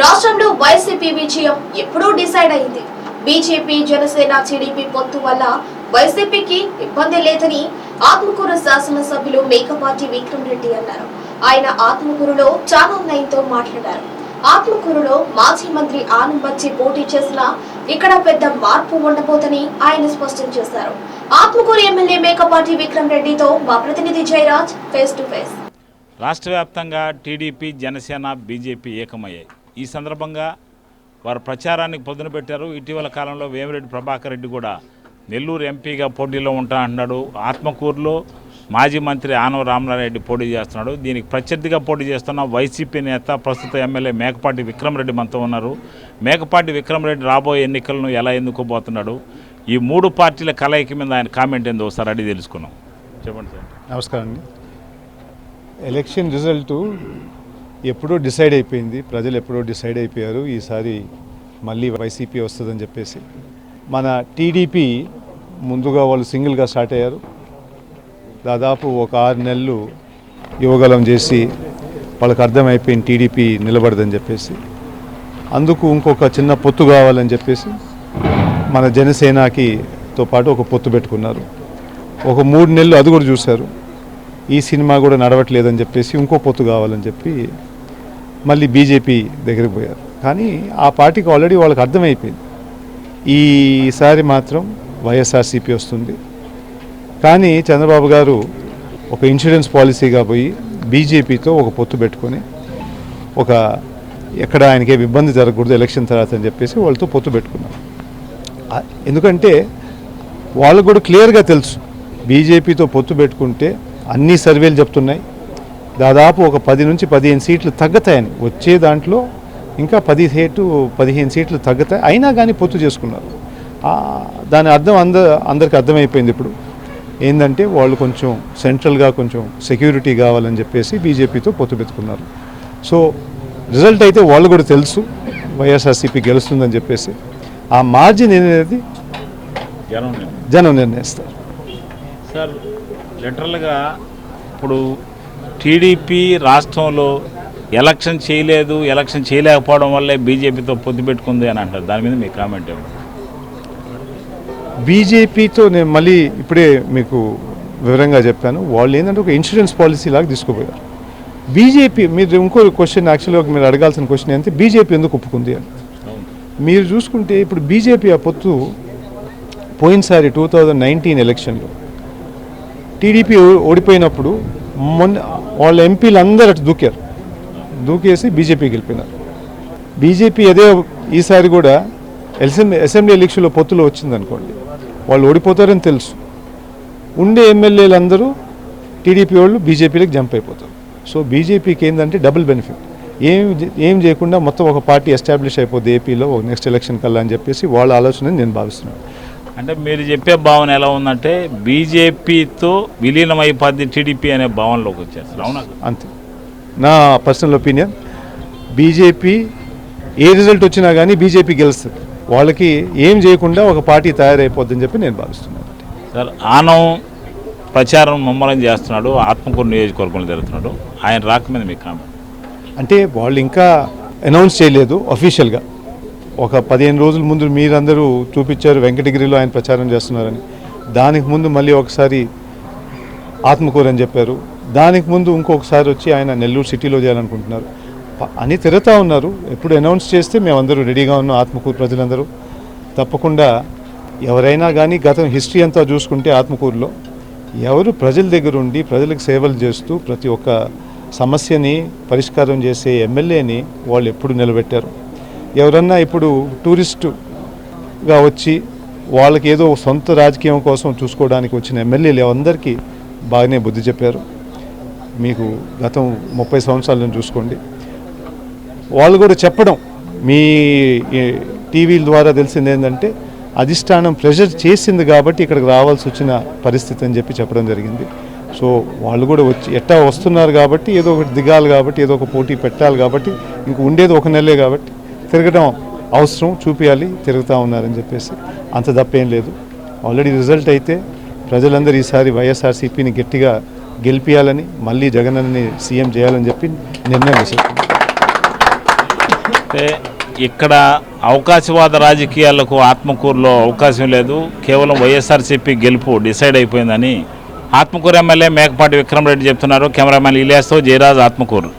రాష్ట్రంలో వైసీపీ విజయం ఎప్పుడూ డిసైడ్ అయింది. బీజేపీ జనసేన టీడీపీ పొత్తు వల్ల వైసీపీకి ఇబ్బంది లేదని ఆత్మకూరు శాసనసభ్యులు మేకపాటి విక్రమ్ రెడ్డి అన్నారు. ఆయన ఆత్మకూరులో ఛానల్ నైన్తో మాట్లాడారు. ఆత్మకూరులో మాజీ మంత్రి ఆనం బచ్చి పోటీ చేసినా ఇక్కడ పెద్ద మార్పు ఉండబోదని ఆయన స్పష్టం చేశారు. ఆత్మకూరు ఎమ్మెల్యే మేకపాటి విక్రమ్ రెడ్డితో మా ప్రతినిధి జయరాజ్ ఫేస్ టు ఫేస్. రాష్ట్ర వ్యాప్తంగా టీడీపీ జనసేన బీజేపీ ఏకమయ్యాయి. ఈ సందర్భంగా వారు ప్రచారానికి పొద్దున పెట్టారు. ఇటీవల కాలంలో వేమిరెడ్డి ప్రభాకర్ రెడ్డి కూడా నెల్లూరు ఎంపీగా పోటీలో ఉంటా అంటున్నాడు. ఆత్మకూరులో మాజీ మంత్రి ఆనవ రామనారెడ్డి పోటీ చేస్తున్నాడు. దీనికి ప్రత్యర్థిగా పోటీ చేస్తున్న వైసీపీ నేత ప్రస్తుత ఎమ్మెల్యే మేకపాటి విక్రమరెడ్డి మనతో ఉన్నారు. మేకపాటి విక్రమరెడ్డి రాబోయే ఎన్నికలను ఎలా ఎన్నుకోబోతున్నాడు ఈ మూడు పార్టీల కలయిక మీద ఆయన కామెంట్ ఏందో ఒకసారి అడిగి తెలుసుకున్నాం చెప్పండి సార్. నమస్కారం అండి. ఎలక్షన్ రిజల్ట్ ఎప్పుడో డిసైడ్ అయిపోయింది. ప్రజలు ఎప్పుడో డిసైడ్ అయిపోయారు. ఈసారి మళ్ళీ వైసీపీ వస్తుందని చెప్పేసి. మన టీడీపీ ముందుగా వాళ్ళు సింగిల్గా స్టార్ట్ అయ్యారు. దాదాపు ఒక ఆరు నెలలు యువగలం చేసి వాళ్ళకి అర్థమైపోయింది టీడీపీ నిలబడదని చెప్పేసి. అందుకు ఇంకొక చిన్న పొత్తు కావాలని చెప్పేసి మన జనసేనకి తో పాటు ఒక పొత్తు పెట్టుకున్నారు. ఒక మూడు నెలలు అది కూడా చూశారు. ఈ సినిమా కూడా నడవట్లేదని చెప్పేసి ఇంకో పొత్తు కావాలని చెప్పి మళ్ళీ బీజేపీ దగ్గరికి పోయారు. కానీ ఆ పార్టీకి ఆల్రెడీ వాళ్ళకి అర్థమైపోయింది. ఈసారి మాత్రం వైఎస్ఆర్సీపీ వస్తుంది. కానీ చంద్రబాబు గారు ఒక ఇన్సూరెన్స్ పాలసీగా పోయి బీజేపీతో ఒక పొత్తు పెట్టుకొని ఒక ఎక్కడ ఆయనకి ఇబ్బంది జరగకూడదు ఎలక్షన్ తర్వాత అని చెప్పేసి వాళ్ళతో పొత్తు పెట్టుకున్నారు. ఎందుకంటే వాళ్ళకు కూడా క్లియర్గా తెలుసు. బీజేపీతో పొత్తు పెట్టుకుంటే అన్ని సర్వేలు చెప్తున్నాయి. దాదాపు ఒక పది నుంచి పదిహేను సీట్లు తగ్గుతాయని. వచ్చే దాంట్లో ఇంకా పదిహేటు పదిహేను సీట్లు తగ్గుతాయి. అయినా కానీ పొత్తు చేసుకున్నారు. దాని అర్థం అంద అందరికి అర్థమైపోయింది ఇప్పుడు. ఏంటంటే వాళ్ళు కొంచెం సెంట్రల్గా కొంచెం సెక్యూరిటీ కావాలని చెప్పేసి బీజేపీతో పొత్తు పెట్టుకున్నారు. సో రిజల్ట్ అయితే వాళ్ళు కూడా తెలుసు. వైఎస్ఆర్సీపీ గెలుస్తుందని చెప్పేసి. ఆ మార్జిన్ అనేది జనం నిర్ణయం. జనం నిర్ణయిస్తారు. సార్ లిటరల్గా ఇప్పుడు టీడీపీ రాష్ట్రంలో ఎలక్షన్ చేయలేదు ఎలక్షన్ చేయలేకపోవడం వల్లే బీజేపీతో పొత్తు పెట్టుకుంది అని అంటారు. దాని మీద మీ కామెంట్ ఏమి బీజేపీతో నేను మళ్ళీ ఇప్పుడే మీకు వివరంగా చెప్పాను. వాళ్ళు ఏంటంటే ఒక ఇన్సూరెన్స్ పాలసీ లాగా తీసుకుపోయారు. బీజేపీ మీరు ఇంకో క్వశ్చన్ యాక్చువల్గా మీరు అడగాల్సిన క్వశ్చన్ ఏంటంటే బీజేపీ ఎందుకు ఒప్పుకుంది అని. మీరు చూసుకుంటే ఇప్పుడు బీజేపీ ఆ పొత్తు పోయినసారి టూ థౌజండ్ నైన్టీన్ ఎలక్షన్లో టీడీపీ ఓడిపోయినప్పుడు మొన్న వాళ్ళ ఎంపీలు అందరూ అటు దూకారు. దూకేసి బీజేపీ గెలిపినారు. బీజేపీ అదే ఈసారి కూడా అసెంబ్లీ అసెంబ్లీ ఎలక్షన్లో పొత్తులో వచ్చిందనుకోండి వాళ్ళు ఓడిపోతారని తెలుసు. ఉండే ఎమ్మెల్యేలు అందరూ టీడీపీ వాళ్ళు బీజేపీలకు జంప్ అయిపోతారు. సో బీజేపీకి ఏంటంటే డబుల్ బెనిఫిట్. ఏం ఏం చేయకుండా మొత్తం ఒక పార్టీ ఎస్టాబ్లిష్ అయిపోద్ది ఏపీలో నెక్స్ట్ ఎలక్షన్ కల్లా అని చెప్పేసి వాళ్ళ ఆలోచన నేను భావిస్తున్నాను. అంటే మీరు చెప్పే భావన ఎలా ఉందంటే బీజేపీతో విలీనం అయిపోద్ది టీడీపీ అనే భావనలోకి వచ్చేస్తారు అవునా? అంతే. నా పర్సనల్ ఒపీనియన్ బీజేపీ ఏ రిజల్ట్ వచ్చినా కానీ బీజేపీ గెలుస్తుంది. వాళ్ళకి ఏం చేయకుండా ఒక పార్టీ తయారైపోద్దని చెప్పి నేను భావిస్తున్నాను. సార్ ఆనం ప్రచారం ముమ్మరం చేస్తున్నాడు ఆత్మకూరు నియోజకవర్గంలో జరుగుతున్నాడు. ఆయన రాక మీద మీ కామెంట్. అంటే వాళ్ళు ఇంకా అనౌన్స్ చేయలేదు అఫీషియల్గా ఒక పదిహేను రోజుల ముందు మీరందరూ చూపించారు వెంకటగిరిలో ఆయన ప్రచారం చేస్తున్నారని. దానికి ముందు మళ్ళీ ఒకసారి ఆత్మకూరు అని చెప్పారు. దానికి ముందు ఇంకొకసారి వచ్చి ఆయన నెల్లూరు సిటీలో చేయాలనుకుంటున్నారు. అని తిరుగుతూ ఉన్నారు. ఎప్పుడు అనౌన్స్ చేస్తే మేమందరూ రెడీగా ఉన్నాం ఆత్మకూరు ప్రజలందరూ. తప్పకుండా ఎవరైనా కానీ గతం హిస్టరీ అంతా చూసుకుంటే ఆత్మకూరులో ఎవరు ప్రజల దగ్గర ఉండి ప్రజలకు సేవలు చేస్తూ ప్రతి ఒక్క సమస్యని పరిష్కారం చేసే ఎమ్మెల్యేని వాళ్ళు ఎప్పుడు నిలబెట్టారు. ఎవరన్నా ఇప్పుడు టూరిస్టుగా వచ్చి వాళ్ళకి ఏదో సొంత రాజకీయం కోసం చూసుకోవడానికి వచ్చిన ఎమ్మెల్యేలు అందరికీ బాగానే బుద్ధి చెప్పారు. మీకు గతం ముప్పై సంవత్సరాల నుంచి చూసుకోండి. వాళ్ళు కూడా చెప్పడం మీ టీవీల ద్వారా తెలిసింది ఏంటంటే అధిష్టానం ప్రెషర్ చేసింది కాబట్టి ఇక్కడికి రావాల్సి వచ్చిన పరిస్థితి అని చెప్పి చెప్పడం జరిగింది. సో వాళ్ళు కూడా వచ్చి ఎట్టా వస్తున్నారు కాబట్టి ఏదో ఒకటి దిగాలి కాబట్టి ఏదో ఒక పోటీ పెట్టాలి కాబట్టి ఇంక ఉండేది ఒక నెలే కాబట్టి తిరగడం అవసరం చూపించాలి తిరుగుతూ ఉన్నారని చెప్పేసి. అంత తప్పేం లేదు. ఆల్రెడీ రిజల్ట్ అయితే ప్రజలందరూ ఈసారి వైఎస్ఆర్సీపీని గట్టిగా గెలిపించాలని మళ్ళీ జగనన్నని సీఎం చేయాలని చెప్పి నిర్ణయం అంటే ఇక్కడ అవకాశవాద రాజకీయాలకు ఆత్మకూరులో అవకాశం లేదు. కేవలం వైఎస్ఆర్సీపీ గెలుపు డిసైడ్ అయిపోయిందని ఆత్మకూరు ఎమ్మెల్యే మేకపాటి విక్రమరెడ్డి చెప్తున్నారు. కెమెరామ్యాన్ ఇలియాస్తో జయరాజ్ ఆత్మకూరు.